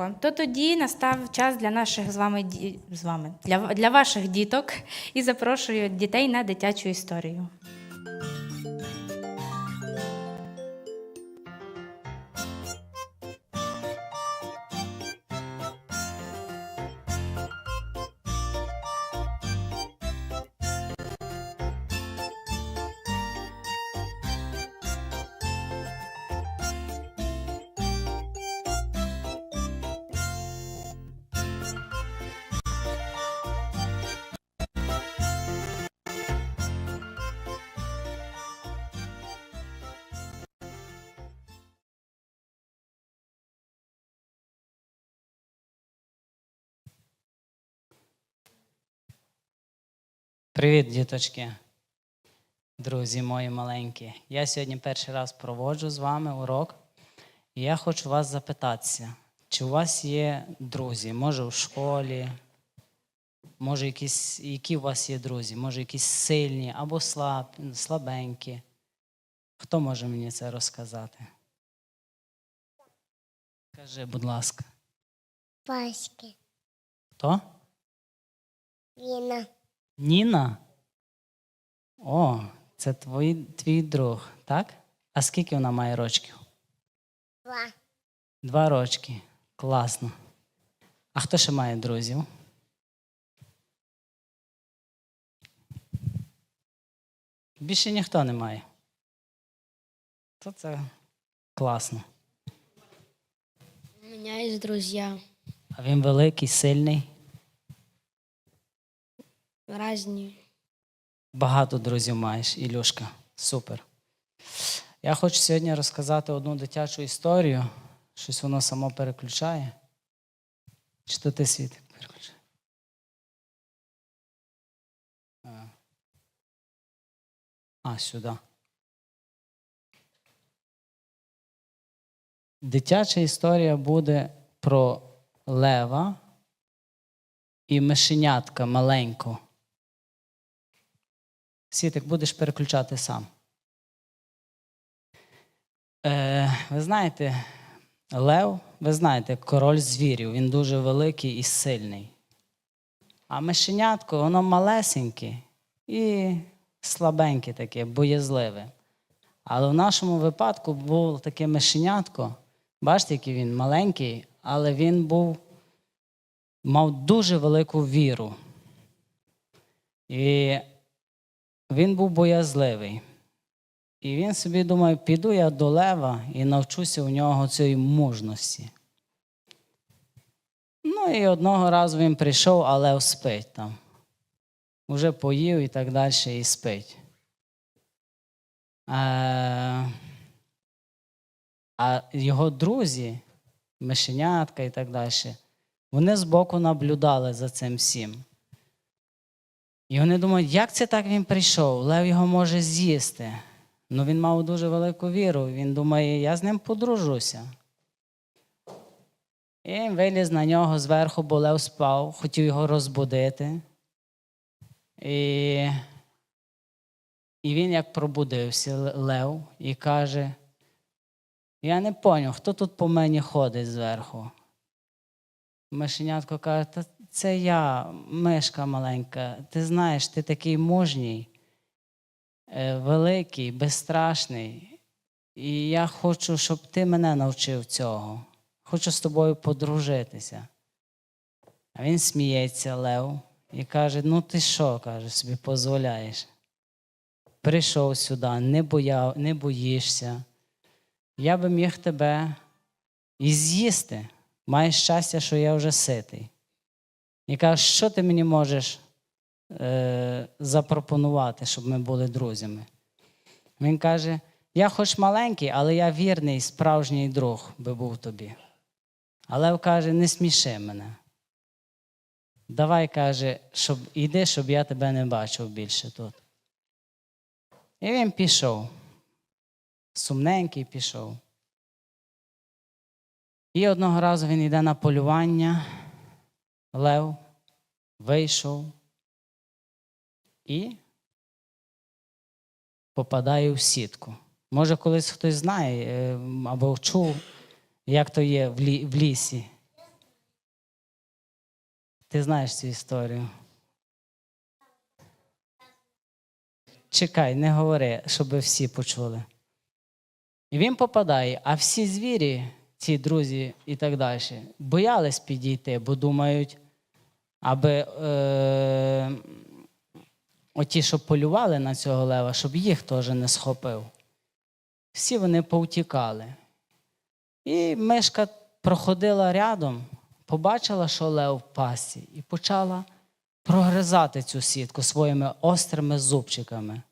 легко, то тоді настав час для наших з вами з вами для, для ваших діток і запрошую дітей на дитячу історію. Привіт, діточки, друзі мої маленькі. Я сьогодні перший раз проводжу з вами урок, і я хочу вас запитатися, чи у вас є друзі? Може, у школі, може, якісь, які у вас є друзі? Може, якісь сильні або слаб, слабенькі? Хто може мені це розказати? Кажи, будь ласка, Паськи. хто? Віна. Ніна? О, це твій, твій друг, так? А скільки вона має рочків? Два. Два рочки. Класно. А хто ще має друзів? Більше ніхто не має. То це класно. У меня есть друзья А він великий, сильний. Разные. Багато друзів маєш, Ілюшка. Супер. Я хочу сьогодні розказати одну дитячу історію. Щось воно само переключає. Чи то ти світ переключає? А, сюди. Дитяча історія буде про лева і мишенятка маленьку. Світик, будеш переключати сам. Е, ви знаєте, Лев, ви знаєте, король звірів, він дуже великий і сильний. А мишенятко, воно малесеньке і слабеньке таке, боязливе. Але в нашому випадку було таке мишенятко. Бачите, який він маленький, але він був, мав дуже велику віру. І він був боязливий. І він собі думає, піду я до лева і навчуся у нього цієї мужності. Ну і одного разу він прийшов, а лев спить там. Уже поїв і так далі, і спить. Е, А його друзі, мишенятка і так далі, вони збоку наблюдали за цим всім. І вони думають, як це так він прийшов? Лев його може з'їсти. Ну він мав дуже велику віру. Він думає, я з ним подружуся. І він виліз на нього зверху, бо Лев спав, хотів його розбудити. І, і він як пробудився, Лев, і каже: Я не поняв, хто тут по мені ходить зверху. Мишенятко каже, це я, мишка маленька. Ти знаєш, ти такий мужній, е, великий, безстрашний. І я хочу, щоб ти мене навчив цього. Хочу з тобою подружитися. А він сміється, Лев, і каже: Ну ти що, каже, собі дозволяєш? Прийшов сюди, не, бояв, не боїшся. Я би міг тебе і з'їсти. Маєш щастя, що я вже ситий. І каже, що ти мені можеш е, запропонувати, щоб ми були друзями? Він каже: я хоч маленький, але я вірний, справжній друг би був тобі. Але каже, не сміши мене. Давай, каже, щоб іди, щоб я тебе не бачив більше тут. І він пішов. Сумненький пішов. І одного разу він йде на полювання, лев вийшов і попадає в сітку. Може, колись хтось знає е, або чув, як то є в лісі. Ти знаєш цю історію. Чекай, не говори, щоб всі почули. І він попадає, а всі звірі, ці друзі і так далі, боялись підійти, бо думають, аби е, оті, що полювали на цього лева, щоб їх теж не схопив. Всі вони повтікали. І мишка проходила рядом, побачила, що лев в пасі, і почала прогризати цю сітку своїми острими зубчиками.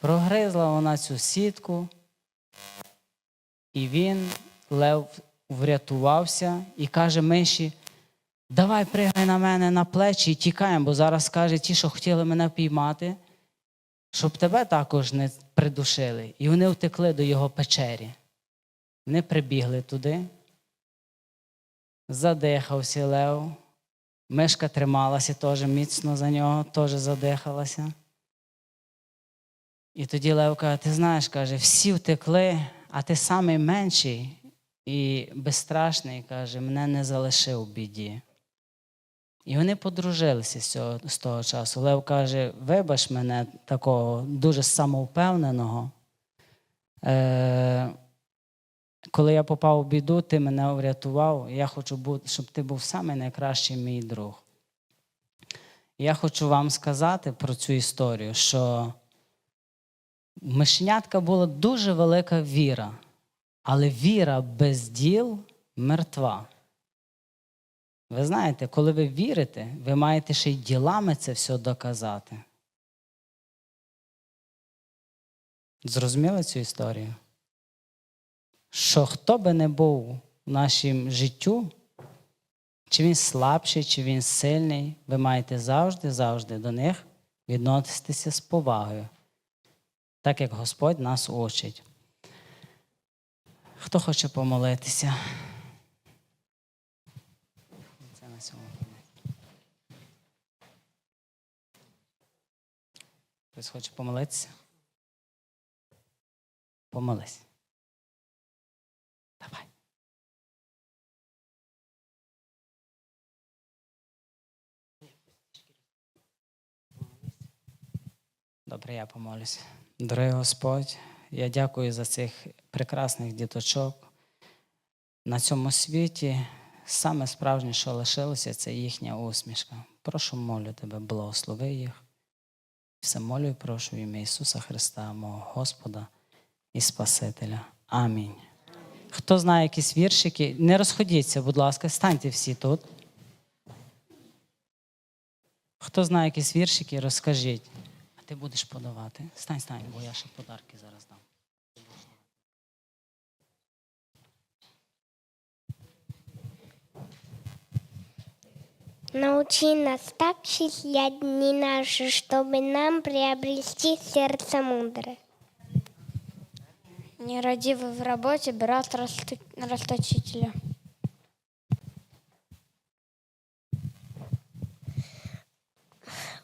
Прогризла вона цю сітку, і він, лев, врятувався і каже миші: давай пригай на мене на плечі і тікаємо, бо зараз каже ті, що хотіли мене піймати, щоб тебе також не придушили. І вони втекли до його печері. Вони прибігли туди. Задихався Лев. Мишка трималася теж міцно за нього, теж задихалася. І тоді Лев каже: ти знаєш, каже, всі втекли, а ти самий менший і безстрашний, каже, мене не залишив в біді. І вони подружилися з, цього, з того часу. Лев каже: вибач мене такого дуже самовпевненого. Е, коли я попав у біду, ти мене врятував. Я хочу, бути, щоб ти був самий найкращий мій друг. Я хочу вам сказати про цю історію, що мишенятка була дуже велика віра, але віра без діл мертва. Ви знаєте, коли ви вірите, ви маєте ще й ділами це все доказати. Зрозуміли цю історію? що хто би не був в нашому життю, чи він слабший, чи він сильний, ви маєте завжди, завжди до них відноситися з повагою, так як Господь нас учить. Хто хоче помолитися? Це на цьому. Хтось хоче помолитися? Помолись. Давай. Добре, я помолюся. Дорогий Господь, я дякую за цих прекрасних діточок. На цьому світі саме справжнє, що лишилося, це їхня усмішка. Прошу молю тебе, благослови їх. Все молю і прошу в ім'я Ісуса Христа, мого Господа і Спасителя. Амінь. Хто знає якісь віршики, не розходіться, будь ласка, станьте всі тут. Хто знає якісь віршики, розкажіть. Ти будеш подавати. Стань, стань, бо я ще подарки зараз дам. Научи нас так счислять дни наши, чтобы нам приобрести сердце мудрое. Нерадивый в работе, брат расточителя.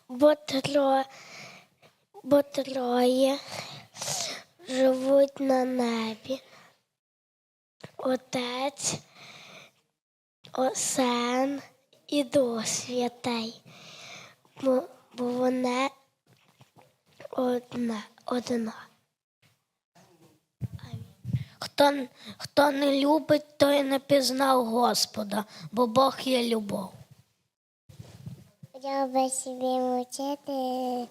Бо троє, бо троє живуть на небі. Отець, О- Син і Дух Святий. Бо, бо вони одна, одна. Хто, хто не любить, той не пізнав Господа, бо Бог є любов. Би собі мучити,